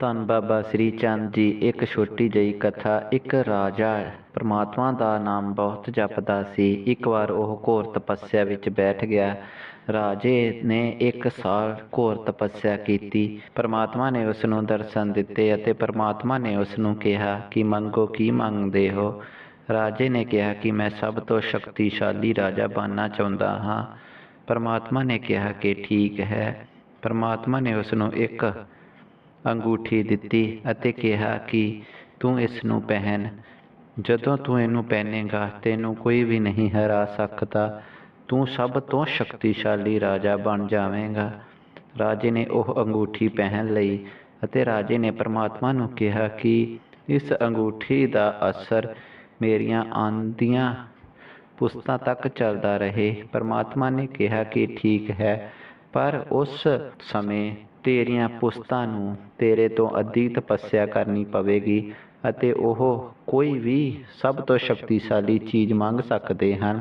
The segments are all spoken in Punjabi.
ਧੰਨ ਬਾਬਾ ਸ੍ਰੀ ਚੰਦ ਜੀ, ਇੱਕ ਛੋਟੀ ਜਿਹੀ ਕਥਾ, ਇੱਕ ਰਾਜਾ ਪ੍ਰਮਾਤਮਾ ਦਾ ਨਾਮ ਬਹੁਤ ਜਪਦਾ ਸੀ। ਇੱਕ ਵਾਰ ਉਹ ਘੋਰ ਤਪੱਸਿਆ ਵਿੱਚ ਬੈਠ ਗਿਆ। ਰਾਜੇ ਨੇ ਇੱਕ ਸਾਲ ਘੋਰ ਤਪੱਸਿਆ ਕੀਤੀ। ਪ੍ਰਮਾਤਮਾ ਨੇ ਉਸ ਨੂੰ ਦਰਸ਼ਨ ਦਿੱਤੇ ਅਤੇ ਪ੍ਰਮਾਤਮਾ ਨੇ ਉਸ ਨੂੰ ਕਿਹਾ ਕਿ, ਮੰਗੋ, ਕੀ ਮੰਗਦੇ ਹੋ? ਰਾਜੇ ਨੇ ਕਿਹਾ ਕਿ, ਮੈਂ ਸਭ ਤੋਂ ਸ਼ਕਤੀਸ਼ਾਲੀ ਰਾਜਾ ਬਣਨਾ ਚਾਹੁੰਦਾ ਹਾਂ। ਪ੍ਰਮਾਤਮਾ ਨੇ ਕਿਹਾ ਕਿ, ਠੀਕ ਹੈ। ਪ੍ਰਮਾਤਮਾ ਨੇ ਉਸ ਨੂੰ ਇੱਕ ਅੰਗੂਠੀ ਦਿੱਤੀ ਅਤੇ ਕਿਹਾ ਕਿ ਤੂੰ ਇਸ ਨੂੰ ਪਹਿਨ। ਜਦੋਂ ਤੂੰ ਇਹਨੂੰ ਪਹਿਨੇਗਾ, ਤੈਨੂੰ ਕੋਈ ਵੀ ਨਹੀਂ ਹਰਾ ਸਕਦਾ। ਤੂੰ ਸਭ ਤੋਂ ਸ਼ਕਤੀਸ਼ਾਲੀ ਰਾਜਾ ਬਣ ਜਾਵੇਂਗਾ। ਰਾਜੇ ਨੇ ਉਹ ਅੰਗੂਠੀ ਪਹਿਨ ਲਈ ਅਤੇ ਰਾਜੇ ਨੇ ਪਰਮਾਤਮਾ ਨੂੰ ਕਿਹਾ ਕਿ ਇਸ ਅੰਗੂਠੀ ਦਾ ਅਸਰ ਮੇਰੀਆਂ ਆਂਦੀਆਂ ਪੁਸਤਾਂ ਤੱਕ ਚੱਲਦਾ ਰਹੇ। ਪਰਮਾਤਮਾ ਨੇ ਕਿਹਾ ਕਿ ਠੀਕ ਹੈ, ਪਰ ਉਸ ਸਮੇਂ ਤੇਰੀਆਂ ਪੁਸਤਾਂ ਨੂੰ ਤੇਰੇ ਤੋਂ ਅੱਧੀ ਤਪੱਸਿਆ ਕਰਨੀ ਪਵੇਗੀ ਅਤੇ ਉਹ ਕੋਈ ਵੀ ਸਭ ਤੋਂ ਸ਼ਕਤੀਸ਼ਾਲੀ ਚੀਜ਼ ਮੰਗ ਸਕਦੇ ਹਨ।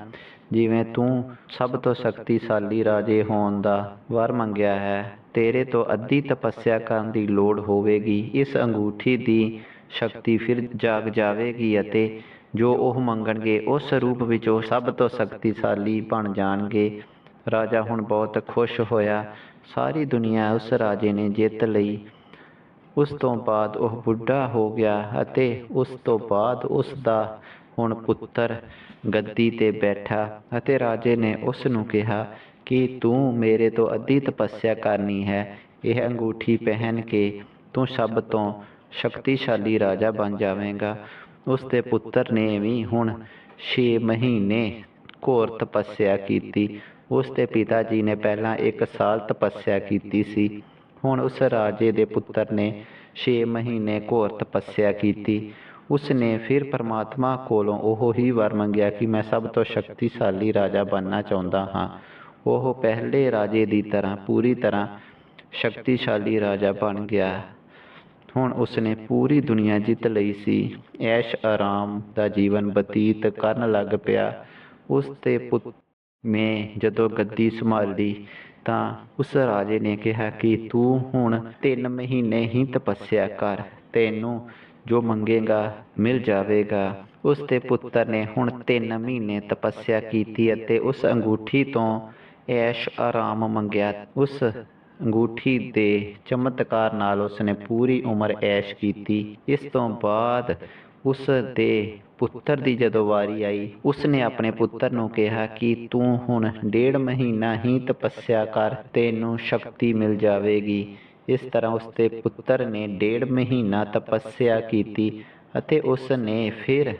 ਜਿਵੇਂ ਤੂੰ ਸਭ ਤੋਂ ਸ਼ਕਤੀਸ਼ਾਲੀ ਰਾਜੇ ਹੋਣ ਦਾ ਵਰ ਮੰਗਿਆ ਹੈ, ਤੇਰੇ ਤੋਂ ਅੱਧੀ ਤਪੱਸਿਆ ਕਰਨ ਦੀ ਲੋੜ ਹੋਵੇਗੀ। ਇਸ ਅੰਗੂਠੀ ਦੀ ਸ਼ਕਤੀ ਫਿਰ ਜਾਗ ਜਾਵੇਗੀ ਅਤੇ ਜੋ ਉਹ ਮੰਗਣਗੇ ਉਸ ਰੂਪ ਵਿੱਚ ਉਹ ਸਭ ਤੋਂ ਸ਼ਕਤੀਸ਼ਾਲੀ ਬਣ ਜਾਣਗੇ। ਰਾਜਾ ਹੁਣ ਬਹੁਤ ਖੁਸ਼ ਹੋਇਆ। ਸਾਰੀ ਦੁਨੀਆ ਉਸ ਰਾਜੇ ਨੇ ਜਿੱਤ ਲਈ। ਉਸ ਤੋਂ ਬਾਅਦ ਉਹ ਬੁੱਢਾ ਹੋ ਗਿਆ ਅਤੇ ਉਸ ਤੋਂ ਬਾਅਦ ਉਸ ਦਾ ਹੁਣ ਪੁੱਤਰ ਗੱਦੀ ਤੇ ਬੈਠਾ ਅਤੇ ਰਾਜੇ ਨੇ ਉਸ ਨੂੰ ਕਿਹਾ ਕਿ ਤੂੰ ਮੇਰੇ ਤੋਂ ਅੱਧੀ ਤਪੱਸਿਆ ਕਰਨੀ ਹੈ। ਇਹ ਅੰਗੂਠੀ ਪਹਿਨ ਕੇ ਤੂੰ ਸਭ ਤੋਂ ਸ਼ਕਤੀਸ਼ਾਲੀ ਰਾਜਾ ਬਣ ਜਾਵੇਂਗਾ। ਉਸ ਦੇ ਪੁੱਤਰ ਨੇ ਵੀ ਹੁਣ 6 ਮਹੀਨੇ ਘੋਰ ਤਪੱਸਿਆ ਕੀਤੀ। ਉਸ ਦੇ ਪਿਤਾ ਜੀ ਨੇ ਪਹਿਲਾਂ 1 ਸਾਲ ਤਪੱਸਿਆ ਕੀਤੀ ਸੀ। ਹੁਣ ਉਸ ਰਾਜੇ ਦੇ ਪੁੱਤਰ ਨੇ 6 ਮਹੀਨੇ ਘੋਰ ਤਪੱਸਿਆ ਕੀਤੀ। ਉਸ ਨੇ ਫਿਰ ਪਰਮਾਤਮਾ ਕੋਲੋਂ ਉਹ ਹੀ ਵਰ ਮੰਗਿਆ ਕਿ ਮੈਂ ਸਭ ਤੋਂ ਸ਼ਕਤੀਸ਼ਾਲੀ ਰਾਜਾ ਬਣਨਾ ਚਾਹੁੰਦਾ ਹਾਂ। ਉਹ ਪਹਿਲੇ ਰਾਜੇ ਦੀ ਤਰ੍ਹਾਂ, ਪੂਰੀ ਤਰ੍ਹਾਂ ਸ਼ਕਤੀਸ਼ਾਲੀ ਰਾਜਾ ਬਣ ਗਿਆ। ਹੁਣ ਉਸਨੇ ਪੂਰੀ ਦੁਨੀਆ ਜਿੱਤ ਲਈ ਸੀ। ਐਸ਼ ਆਰਾਮ ਦਾ ਜੀਵਨ ਬਤੀਤ ਕਰਨ ਲੱਗ ਪਿਆ। ਉਸ ਦੇ ਪੁੱਤ ਮੈਂ ਜਦੋਂ ਗੱਦੀ ਸੰਭਾਲੀ ਤਾਂ ਉਸ ਰਾਜੇ ਨੇ ਕਿਹਾ ਕਿ ਤੂੰ ਹੁਣ 3 ਮਹੀਨੇ ਹੀ ਤਪੱਸਿਆ ਕਰ, ਤੈਨੂੰ ਜੋ ਮੰਗੇਗਾ ਮਿਲ ਜਾਵੇਗਾ। ਉਸ ਦੇ ਪੁੱਤਰ ਨੇ ਹੁਣ 3 ਮਹੀਨੇ ਤਪੱਸਿਆ ਕੀਤੀ ਅਤੇ ਉਸ ਅੰਗੂਠੀ ਤੋਂ ਐਸ਼ ਆਰਾਮ ਮੰਗਿਆ। ਉਸ ਅੰਗੂਠੀ ਦੇ ਚਮਤਕਾਰ ਨਾਲ ਉਸਨੇ ਪੂਰੀ ਉਮਰ ਐਸ਼ ਕੀਤੀ। ਇਸ ਤੋਂ ਬਾਅਦ ਉਸ ਦੇ ਪੁੱਤਰ ਦੀ ਜਦੋਂ ਵਾਰੀ ਆਈ, ਉਸਨੇ ਆਪਣੇ ਪੁੱਤਰ ਨੂੰ ਕਿਹਾ ਕਿ ਤੂੰ ਹੁਣ ਡੇਢ ਮਹੀਨਾ ਹੀ ਤਪੱਸਿਆ ਕਰ, ਤੈਨੂੰ ਸ਼ਕਤੀ ਮਿਲ ਜਾਵੇਗੀ। ਇਸ ਤਰ੍ਹਾਂ ਉਸਦੇ ਪੁੱਤਰ ਨੇ ਡੇਢ ਮਹੀਨਾ ਤਪੱਸਿਆ ਕੀਤੀ ਅਤੇ ਉਸ ਨੇ ਫਿਰ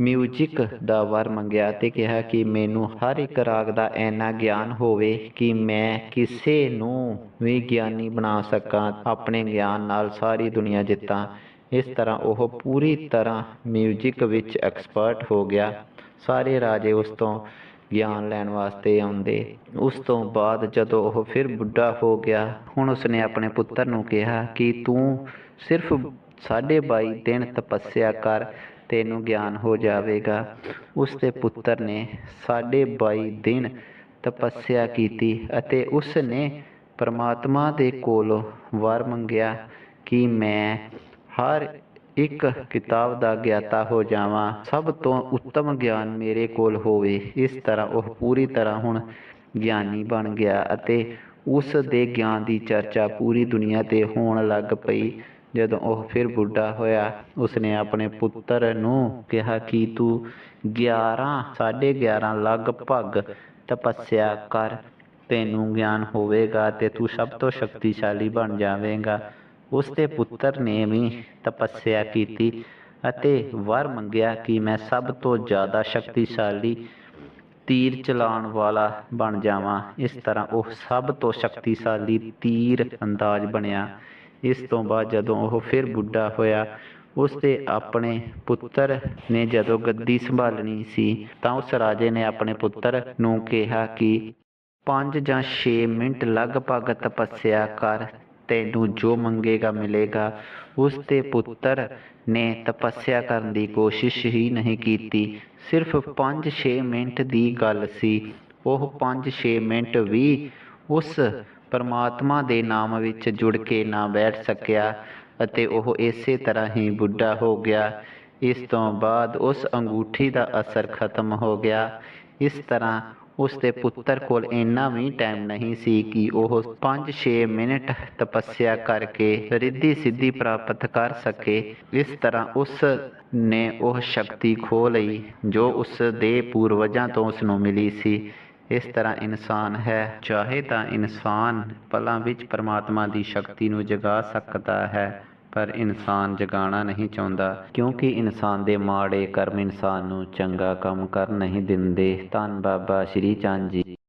ਮਿਊਜ਼ਿਕ ਦਾ ਵਰ ਮੰਗਿਆ ਤੇ ਕਿਹਾ ਕਿ ਮੈਨੂੰ ਹਰ ਇੱਕ ਰਾਗ ਦਾ ਐਨਾ ਗਿਆਨ ਹੋਵੇ ਕਿ ਮੈਂ ਕਿਸੇ ਨੂੰ ਵੀ ਗਿਆਨੀ ਬਣਾ ਸਕਾਂ, ਆਪਣੇ ਗਿਆਨ ਨਾਲ ਸਾਰੀ ਦੁਨੀਆ ਜਿੱਤਾਂ। ਇਸ ਤਰ੍ਹਾਂ ਉਹ ਪੂਰੀ ਤਰ੍ਹਾਂ ਮਿਊਜ਼ਿਕ ਵਿੱਚ ਐਕਸਪਰਟ ਹੋ ਗਿਆ। ਸਾਰੇ ਰਾਜੇ ਉਸ ਤੋਂ ਗਿਆਨ ਲੈਣ ਵਾਸਤੇ ਆਉਂਦੇ। ਉਸ ਤੋਂ ਬਾਅਦ ਜਦੋਂ ਉਹ ਫਿਰ ਬੁੱਢਾ ਹੋ ਗਿਆ, ਹੁਣ ਉਸਨੇ ਆਪਣੇ ਪੁੱਤਰ ਨੂੰ ਕਿਹਾ ਕਿ ਤੂੰ ਸਿਰਫ ਸਾਢੇ 22 ਦਿਨ ਤਪੱਸਿਆ ਕਰ, ਤੈਨੂੰ ਗਿਆਨ ਹੋ ਜਾਵੇਗਾ। ਉਸ ਦੇ ਪੁੱਤਰ ਨੇ ਸਾਢੇ 22 ਦਿਨ ਤਪੱਸਿਆ ਕੀਤੀ ਅਤੇ ਉਸ ਨੇ ਪਰਮਾਤਮਾ ਦੇ ਕੋਲੋਂ ਵਰ ਮੰਗਿਆ ਕਿ ਮੈਂ ਹਰ ਇੱਕ ਕਿਤਾਬ ਦਾ ਗਿਆਤਾ ਹੋ ਜਾਵਾਂ, ਸਭ ਤੋਂ ਉੱਤਮ ਗਿਆਨ ਮੇਰੇ ਕੋਲ ਹੋਵੇ। ਇਸ ਤਰ੍ਹਾਂ ਉਹ ਪੂਰੀ ਤਰ੍ਹਾਂ ਹੁਣ ਗਿਆਨੀ ਬਣ ਗਿਆ ਅਤੇ ਉਸ ਦੇ ਗਿਆਨ ਦੀ ਚਰਚਾ ਪੂਰੀ ਦੁਨੀਆ ਤੇ ਹੋਣ ਲੱਗ ਪਈ। ਜਦੋਂ ਉਹ ਫਿਰ ਬੁੱਢਾ ਹੋਇਆ, ਉਸਨੇ ਆਪਣੇ ਪੁੱਤਰ ਨੂੰ ਕਿਹਾ ਕਿ ਤੂੰ 11 11.5 ਲਗਭਗ ਤਪੱਸਿਆ ਕਰ, ਤੈਨੂੰ ਗਿਆਨ ਹੋਵੇਗਾ ਤੇ ਤੂੰ ਸਭ ਤੋਂ ਸ਼ਕਤੀਸ਼ਾਲੀ ਬਣ ਜਾਵੇਂਗਾ। ਉਸ ਦੇ ਪੁੱਤਰ ਨੇ ਵੀ ਤਪੱਸਿਆ ਕੀਤੀ ਅਤੇ ਵਰ ਮੰਗਿਆ ਕਿ ਮੈਂ ਸਭ ਤੋਂ ਜ਼ਿਆਦਾ ਸ਼ਕਤੀਸ਼ਾਲੀ ਤੀਰ ਚਲਾਉਣ ਵਾਲਾ ਬਣ ਜਾਵਾਂ। ਇਸ ਤਰ੍ਹਾਂ ਉਹ ਸਭ ਤੋਂ ਸ਼ਕਤੀਸ਼ਾਲੀ ਤੀਰ ਅੰਦਾਜ਼ ਬਣਿਆ। ਇਸ ਤੋਂ ਬਾਅਦ ਜਦੋਂ ਉਹ ਫਿਰ ਬੁੱਢਾ ਹੋਇਆ ਉਸ ਦੇ ਆਪਣੇ ਪੁੱਤਰ ਨੇ ਜਦੋਂ ਗੱਦੀ ਸੰਭਾਲਣੀ ਸੀ, ਤਾਂ ਉਸ ਰਾਜੇ ਨੇ ਆਪਣੇ ਪੁੱਤਰ ਨੂੰ ਕਿਹਾ ਕਿ 5 ਜਾਂ 6 ਮਿੰਟ ਲਗਭਗ ਤਪੱਸਿਆ ਕਰ। ਤੈਨੂੰ ਜੋ ਮੰਗੇਗਾ ਮਿਲੇਗਾ, ਉਸ ਦੇ ਪੁੱਤਰ ਨੇ ਤਪੱਸਿਆ ਕਰਨ ਦੀ ਕੋਸ਼ਿਸ਼ ਹੀ ਨਹੀਂ ਕੀਤੀ। ਸਿਰਫ 5-6 ਮਿੰਟ ਦੀ ਗੱਲ ਸੀ। ਉਹ 5-6 ਮਿੰਟ ਵੀ ਉਸ ਪਰਮਾਤਮਾ ਦੇ ਨਾਮ ਵਿੱਚ ਜੁੜ ਕੇ ਨਾ ਬੈਠ ਸਕਿਆ ਅਤੇ ਉਹ ਇਸੇ ਤਰ੍ਹਾਂ ਹੀ ਬੁੱਢਾ ਹੋ ਗਿਆ। ਇਸ ਤੋਂ ਬਾਅਦ ਉਸ ਅੰਗੂਠੀ ਦਾ ਅਸਰ ਖਤਮ ਹੋ ਗਿਆ। ਇਸ ਤਰ੍ਹਾਂ ਉਸ ਦੇ ਪੁੱਤਰ ਕੋਲ ਇੰਨਾ ਵੀ ਟਾਈਮ ਨਹੀਂ ਸੀ ਕਿ ਉਹ 5-6 ਮਿੰਟ ਤਪੱਸਿਆ ਕਰਕੇ ਰਿੱਧੀ ਸਿੱਧੀ ਪ੍ਰਾਪਤ ਕਰ ਸਕੇ। ਇਸ ਤਰ੍ਹਾਂ ਉਸ ਨੇ ਉਹ ਸ਼ਕਤੀ ਖੋ ਲਈ, ਜੋ ਉਸ ਦੇ ਪੂਰਵਜਾਂ ਤੋਂ ਉਸ ਨੂੰ ਮਿਲੀ ਸੀ। ਇਸ ਤਰ੍ਹਾਂ ਇਨਸਾਨ ਹੈ, ਚਾਹੇ ਤਾਂ ਇਨਸਾਨ ਪਲਾਂ ਵਿੱਚ ਪਰਮਾਤਮਾ ਦੀ ਸ਼ਕਤੀ ਨੂੰ ਜਗਾ ਸਕਦਾ ਹੈ। ਪਰ ਇਨਸਾਨ ਜਗਾਉਣਾ ਨਹੀਂ ਚਾਹੁੰਦਾ। ਕਿਉਂਕਿ ਇਨਸਾਨ ਦੇ ਮਾੜੇ ਕਰਮ ਇਨਸਾਨ ਨੂੰ ਚੰਗਾ ਕੰਮ ਕਰ ਨਹੀਂ ਦਿੰਦੇ। ਧੰਨ ਬਾਬਾ ਸ਼੍ਰੀ ਚੰਦ ਜੀ।